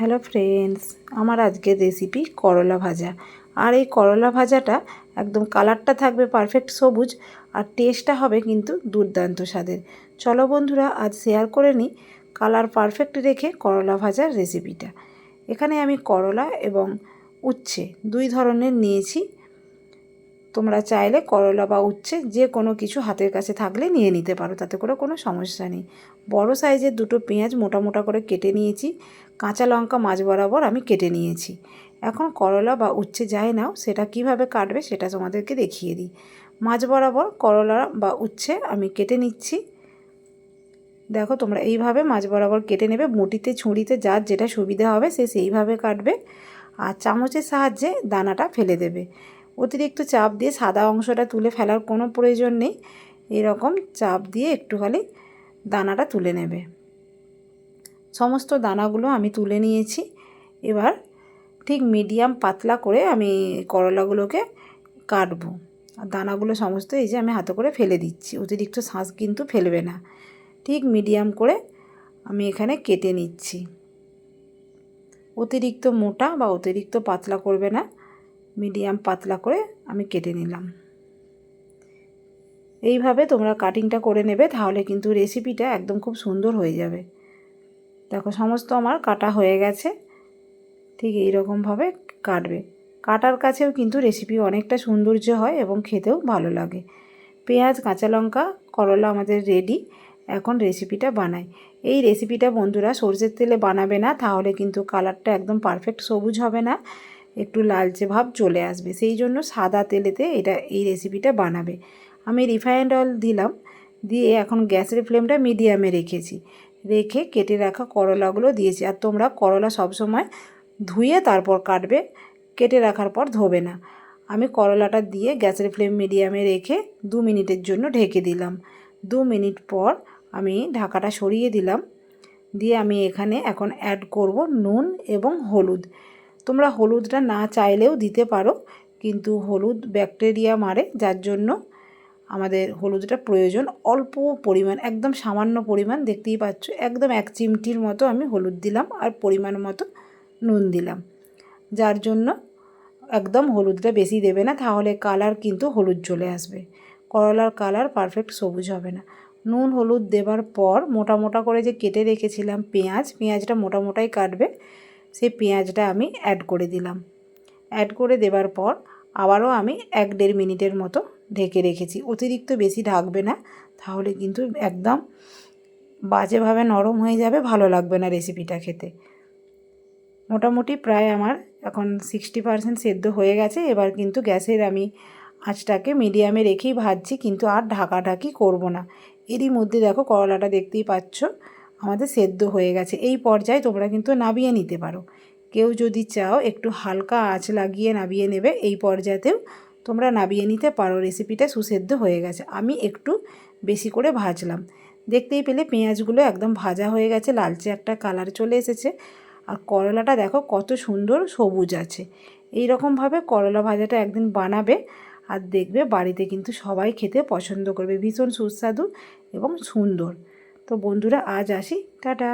Hello friends আমার আজকের recipe করলা ভাজা। আর এই করলা ভাজাটা একদম কালারটা থাকবে পারফেক্ট সবুজ আর টেস্টটা হবে কিন্তু দুর্দান্ত স্বাদের। চলো বন্ধুরা, আজ শেয়ার করে নিই কালার পারফেক্ট রেখে করলা ভাজার রেসিপিটা এখানে আমি করলা এবং উচ্ছে দুই ধরনের নিয়েছি। তোমরা চাইলে করলা বা উচ্ছে যে কোনো কিছু হাতের কাছে থাকলে নিয়ে নিতে পারো, তাতে করে কোনো সমস্যা নেই। বড় সাইজের দুটো পেঁয়াজ মোটা মোটা করে কেটে নিয়েছি, কাঁচা লঙ্কা মাছ বরাবর আমি কেটে নিয়েছি। এখন করলা বা উচ্ছে যাই নাও, সেটা কীভাবে কাটবে সেটা তোমাদেরকে দেখিয়ে দিই। মাছ বরাবর করলা বা উচ্ছে আমি কেটে নিচ্ছি। দেখো তোমরা এইভাবে মাছ বরাবর কেটে নেবে, মুটিতে, ছুঁড়িতে যার যেটা সুবিধা হবে সে সেইভাবে কাটবে। আর চামচের সাহায্যে দানাটা ফেলে দেবে। অতিরিক্ত চাপ দিয়ে সাদা অংশটা তুলে ফেলার কোনো প্রয়োজন নেই। এরকম চাপ দিয়ে একটুখানি দানাটা তুলে নেবে। সমস্ত দানাগুলো আমি তুলে নিয়েছি। এবার ঠিক মিডিয়াম পাতলা করে আমি করলাগুলোকে কাটবো। আর দানাগুলো সমস্ত এই যে আমি হাতে করে ফেলে দিচ্ছি। অতিরিক্ত শ্বাস কিন্তু ফেলবে না। ঠিক মিডিয়াম করে আমি এখানে কেটে নিচ্ছি। অতিরিক্ত মোটা বা অতিরিক্ত পাতলা করবে না। মিডিয়াম পাতলা করে আমি কেটে নিলাম। এইভাবে তোমরা কাটিংটা করে নেবে, তাহলে কিন্তু রেসিপিটা একদম খুব সুন্দর হয়ে যাবে। দেখো, সমস্ত আমার কাটা হয়ে গেছে। ঠিক এই রকমভাবে কাটবে। কাটার কাছেও কিন্তু রেসিপি অনেকটা সৌন্দর্য হয় এবং খেতেও ভালো লাগে। পেঁয়াজ, কাঁচা লঙ্কা, করলা আমাদের রেডি এখন রেসিপিটা বানাই। এই রেসিপিটা বন্ধুরা সর্ষের তেলে বানাবে না, তাহলে কিন্তু কালারটা একদম পারফেক্ট সবুজ হবে না। একটু লালচে ভাব চলে আসবে। সেই জন্য সাদা তেলেতে এটা, এই রেসিপিটা বানাবে। আমি রিফাইন্ড অয়েল দিলাম, দিয়ে এখন গ্যাসের ফ্লেমটা মিডিয়ামে রেখেছি। রেখে কেটে রাখা করলাগুলো দিয়েছি। আর তোমরা করলা সবসময় ধুয়ে তারপর কাটবে, কেটে রাখার পর ধোবে না। আমি করলাটা দিয়ে গ্যাসের ফ্লেম মিডিয়ামে রেখে দু মিনিটের জন্য ঢেকে দিলাম। দু মিনিট পর আমি ঢাকাটা সরিয়ে দিলাম। দিয়ে আমি এখানে এখন অ্যাড করব নুন এবং হলুদ। তোমরা হলুদটা না চাইলেও দিতে পারো, কিন্তু হলুদ ব্যাকটেরিয়া মারে, যার জন্য আমাদের হলুদটা প্রয়োজন অল্প পরিমাণ, একদম সামান্য পরিমাণ, দেখতেই পাচ্ছ, একদম এক চিমটির মতো আমি হলুদ দিলাম আর পরিমাণ মতো নুন দিলাম। যার জন্য একদম হলুদটা বেশি দেবে না, তাহলে কালার কিন্তু হলুদ চলে আসবে। করলার কালার পারফেক্ট সবুজ হবে না। নুন হলুদ দেবার পর মোটা মোটা করে যে কেটে রেখেছিলাম পেঁয়াজ, পেঁয়াজটা মোটা মোটাই কাটবে। সেই পেঁয়াজটা আমি অ্যাড করে দিলাম। অ্যাড করে দেবার পর আবারও আমি এক দেড় মিনিটের মতো ঢেকে রেখেছি। অতিরিক্ত বেশি ঢাকবে না, তাহলে কিন্তু একদম বাজেভাবে নরম হয়ে যাবে, ভালো লাগবে না রেসিপিটা খেতে। মোটামুটি প্রায় আমার এখন সিক্সটি পারসেন্ট সেদ্ধ হয়ে গেছে। এবার কিন্তু গ্যাসের আমি আঁচটাকে মিডিয়ামে রেখেই ভাজছি, কিন্তু আর ঢাকাঢাকি করব না। এরই মধ্যে দেখো করলাটা দেখতেই পাচ্ছ। আমাদের সেদ্ধ হয়ে গেছে। এই পর্যায়ে তোমরা কিন্তু নাবিয়ে নিতে পারো। কেউ যদি চাও একটু হালকা আঁচ লাগিয়ে নাবিয়ে নেবে, এই পর্যায়েতেও তোমরা নাবিয়ে নিতে পারো। রেসিপিটা সুসেদ্ধ হয়ে গেছে। আমি একটু বেশি করে ভাজলাম। দেখতেই পেলে পেঁয়াজগুলো একদম ভাজা হয়ে গেছে, লালচে একটা কালার চলে এসেছে। আর করলাটা দেখো কত সুন্দর সবুজ আছে। এই রকমভাবে করলা ভাজাটা একদিন বানাবে আর দেখবে বাড়িতে কিন্তু সবাই খেতে পছন্দ করবে। ভীষণ সুস্বাদু এবং সুন্দর। তো বন্ধুরা আজ আসি। টাটা!